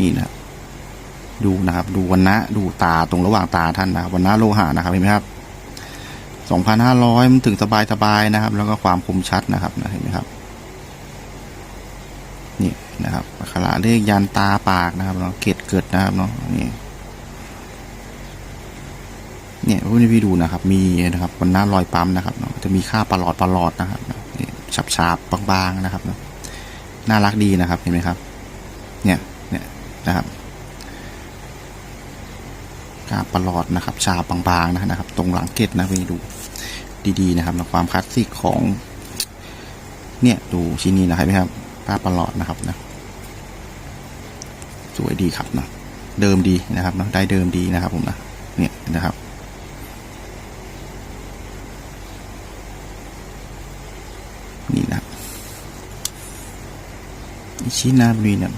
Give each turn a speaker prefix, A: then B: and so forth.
A: นี่นะดูนะครับ ดูวันนะดูตาตรงระหว่างตาท่านนะวันนะโลหะนะครับเห็นไหมครับสองพันห้าร้อยมันถึงสบายสบายๆนะครับ แล้วก็ความคมชัดนะครับนะเห็นไหมครับนี่นะครับอักขระเลขยันตาปากนะครับเนาะเกตเกิดนะครับเนาะนี่เนี่ยพวกนี้พี่ดูนะครับ มีนะครับวันหน้ารอยปั๊มนะครับเนาะจะมีค่าประหลอดประหลอดนะครับนี่ฉับฉาบบางๆนะครับเนาะน่ารักดีนะครับเห็นไหมครับ เนี่ยเนี่ย นะครับกาประหลอดนะครับ ชาบางๆนะครับ ตรงหลังเกตนะพี่ดูดีๆนะครับความคลาสสิกของ เนี่ยดูชิ้นนี้นะครับเห็นไหมครับผ้าประหลอดนะครับนะสวยดีครับเนาะเดิมดีนะครับเนาะได้เดิมดีนะครับผมนะเนี่ยนะครับนี่นะอีกชิ้นนะบริเวณเนี่ย